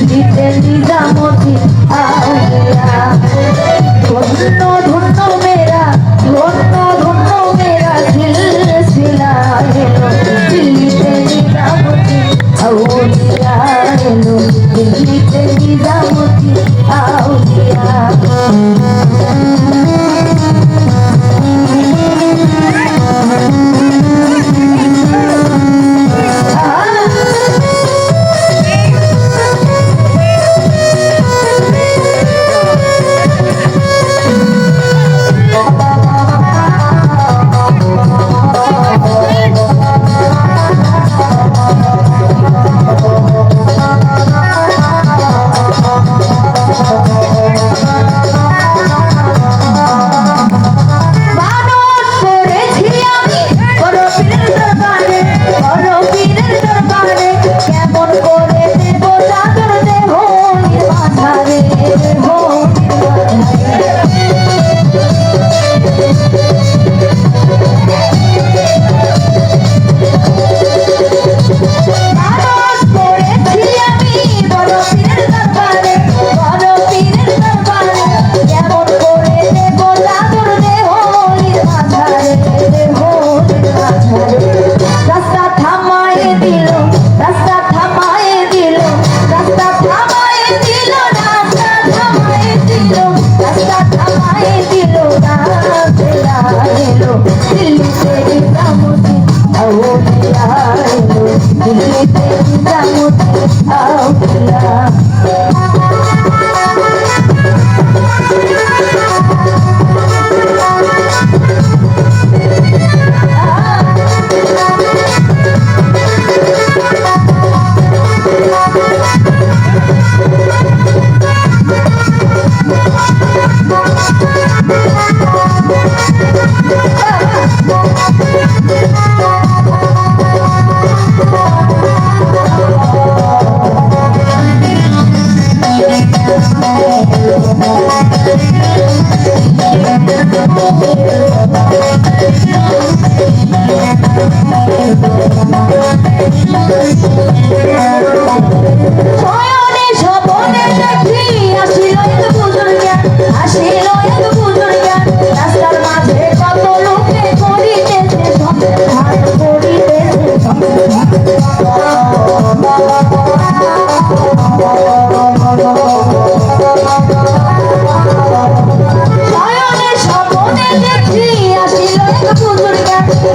দিতে নিজামত মন করে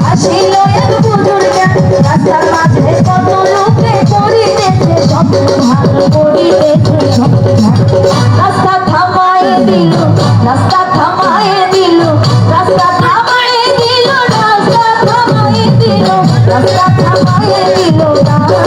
আসিল এক বুজুর্গা রাস্তার মাঝে কত লোকে করিতেছে সন্ধান করিতেছে সন্ধান রাস্তা থামায়ে দিল, রাস্তা থামায়ে দিল, রাস্তা থামায়ে দিল, রাস্তা থামায়ে দিল, রাস্তা থামায়ে দিল রাতে